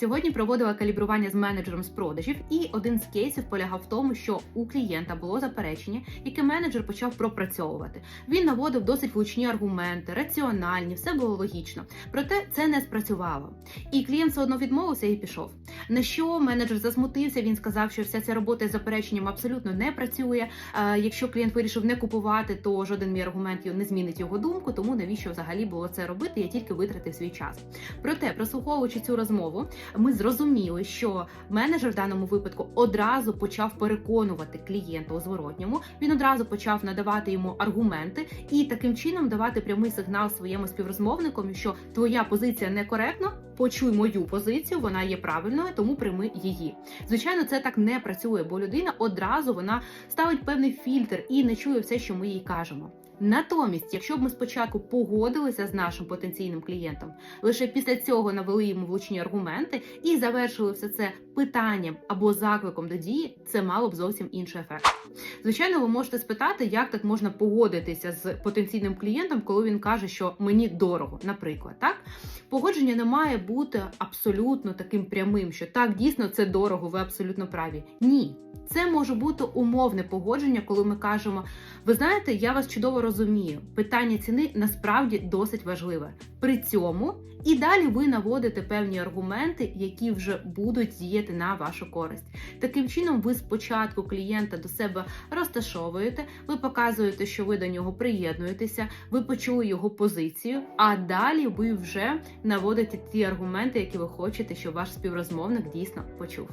Сьогодні проводила калібрування з менеджером з продажів, і один з кейсів полягав в тому, що у клієнта було заперечення, яке менеджер почав пропрацьовувати. Він наводив досить влучні аргументи, раціональні, все було логічно. Проте це не спрацювало. І клієнт все одно відмовився і пішов. На що менеджер засмутився? Він сказав, що вся ця робота з запереченням абсолютно не працює. Е, Якщо клієнт вирішив не купувати, то жоден мій аргумент не змінить його думку. Тому навіщо взагалі було це робити? Я тільки витратив свій час. Проте, прослуховуючи цю розмову, ми зрозуміли, що менеджер в даному випадку одразу почав переконувати клієнта у зворотньому. Він одразу почав надавати йому аргументи і таким чином давати прямий сигнал своєму співрозмовнику, що твоя позиція некоректна. Почуй мою позицію, вона є правильною, тому прийми її. Звичайно, це так не працює, бо людина одразу вона ставить певний фільтр і не чує все, що ми їй кажемо. Натомість, якщо б ми спочатку погодилися з нашим потенційним клієнтом, лише після цього навели йому влучні аргументи і завершили все це питанням або закликом до дії, це мало б зовсім інший ефект. Звичайно, ви можете спитати, як так можна погодитися з потенційним клієнтом, коли він каже, що мені дорого, наприклад, так погодження не має бути абсолютно таким прямим, що так дійсно це дорого, ви абсолютно праві. Ні, це може бути умовне погодження, коли ми кажемо: ви знаєте, я вас чудово розумію. Питання ціни насправді досить важливе. При цьому і далі ви наводите певні аргументи, які вже будуть діяти на вашу користь. Таким чином, ви спочатку клієнта до себе розташовуєте, ви показуєте, що ви до нього приєднуєтеся, ви почули його позицію, а далі ви вже наводите ті аргументи, які ви хочете, щоб ваш співрозмовник дійсно почув.